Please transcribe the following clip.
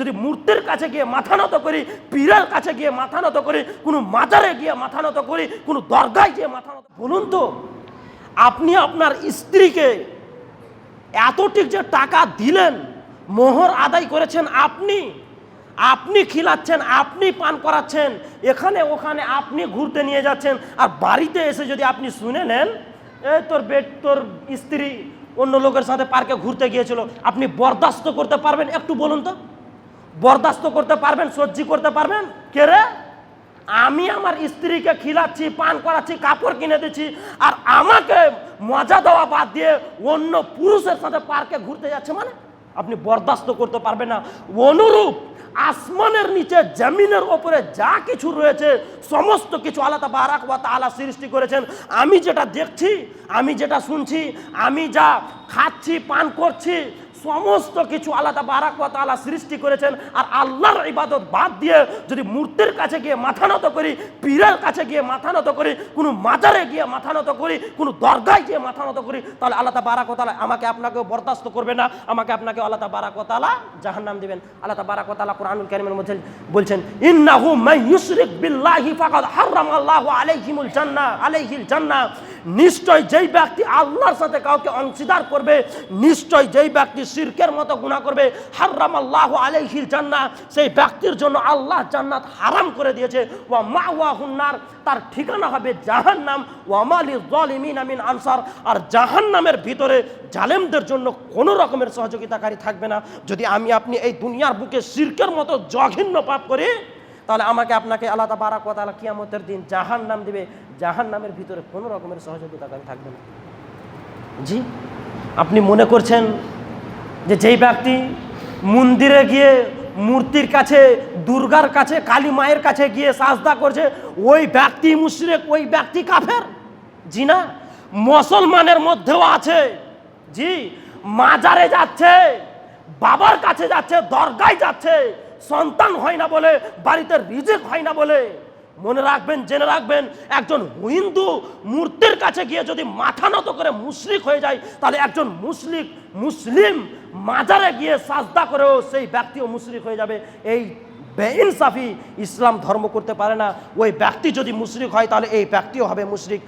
যদি মূর্তির কাছে গিয়ে মাথা নত করি পীরের কাছে গিয়ে মাথা নত করি, কোনো মাজারে গিয়ে মাথা নত করি, কোনো দরগায় গিয়ে মাথা নত বলুন তো, আপনি আপনার স্ত্রীকে এতটিক যে টাকা দিলেন, মোহর আদায় করেছেন আপনি আপনি খিলাচ্ছেন, আপনি পান করাচ্ছেন, এখানে ওখানে আপনি ঘুরতে নিয়ে যাচ্ছেন, আর বাড়িতে এসে যদি আপনি শুনে নেন এই তোর বেড তোর স্ত্রী অন্য লোকের সাথে পার্কে ঘুরতে গিয়েছিল, আপনি বরদাস্ত করতে পারবেন, একটু বলুন তো। বরদাস্ত করতে পারবেন, সহ্য করতে পারবেন? কে রে? আমি আমার স্ত্রীকে খিলাচ্ছি, পান করাচ্ছি, কাপড় কিনে দিচ্ছি, আর আমাকে মজা দেওয়া বাদ দিয়ে অন্য পুরুষের সাথে পার্কে ঘুরতে যাচ্ছে মানে? আপনি বরদাস্ত করতে পারবেন না। অনুরূপ আসমানের নিচে, জমিনের ওপরে যা কিছু রয়েছে, সমস্ত কিছু আল্লাহ বারাক ওয়া তাআলা সৃষ্টি করেছেন। আমি যেটা দেখছি, আমি যেটা শুনছি, আমি যা খাচ্ছি, পান করছি সমস্ত কিছু আলাদা বারাক তাআলা সৃষ্টি করেছেন আর আল্লাহর ইবাদত বাদ দিয়ে যদি মূর্তির কাছে গিয়ে মাথা নত করি, পীরের কাছে গিয়ে মাথা নত করি, কোনো মাজারে গিয়ে মাথা নত করি, কোনো দরগায় গিয়ে মাথা নত করি, তাহলে আল্লাহ বারাক ওয়া তাআলা আমাকে আপনাকে বরদাস্ত করবে না, আমাকে আপনাকে আল্লাহ বারাক ওয়া তাআলা জাহান্নাম দিবেন। আল্লাহ বারাক ওয়া তাআলা কোরআনুল কারীমের মধ্যে বলছেন, ইন্নাহু মান ইউশরিক বিল্লাহি ফাকাদ হারামাল্লাহু আলাইহিমুল জান্নাহ আলাইহিল জান্নাহ নিশ্চয় যেই ব্যক্তি আল্লাহর সাথে কাউকে অংশীদার করবে, নিশ্চয় যেই ব্যক্তি শিরকের মতো গুণা করবে হারাম আল্লাহ আলাইহিল জান্নাহ, সেই ব্যক্তির জন্য আল্লাহ জান্নাত হারাম করে দিয়েছে। ওয়া মাওয়াহুন নার, তার ঠিকানা হবে জাহান্নাম। ওয়া মালি যালিমিন মিন আনসার, আর জাহান্নামের ভিতরে জালেমদের জন্য কোনো রকমের সহযোগিতাকারী থাকবে না। যদি আমি, আপনি এই দুনিয়ার বুকে শিরকের মতো জঘন্য পাপ করি তাহলে আমাকে আপনাকে আল্লাহ বারাক তাআলা কিয়ামতের দিন জাহান নাম দিবে। জাহান নামের ভিতরে কোনো রকমের সহযোগিতা সহযোগিতাকারী থাকবে না। জি, আপনি মনে করছেন যে যেই ব্যক্তি মন্দিরে গিয়ে মূর্তির কাছে, দুর্গার কাছে, কালী মায়ের কাছে গিয়ে সাজদা করছে, ওই ব্যক্তি মুশরিক, ওই ব্যক্তি কাফের? জি না। মুসলমানের মধ্যেও আছে। জি, মাজারে যাচ্ছে, বাবার কাছে যাচ্ছে, দরগায় যাচ্ছে সন্তান হয় না বলে, বাড়িতে রিজেক হয় না বলে। মনে রাখবেন, জেনে রাখবেন, একজন হিন্দু মূর্তির কাছে গিয়ে যদি মাথা নত করে মুশরিক হয়ে যায়, তাহলে একজন মুসলিক মুসলিম মাজারে গিয়ে সাজদা করেও সেই ব্যক্তিও মুশরিক হয়ে যাবে। এই বেইনসাফি ইসলাম ধর্ম করতে পারে না। ওই ব্যক্তি যদি মুশরিক হয়, তাহলে এই ব্যক্তিও হবে মুশরিক।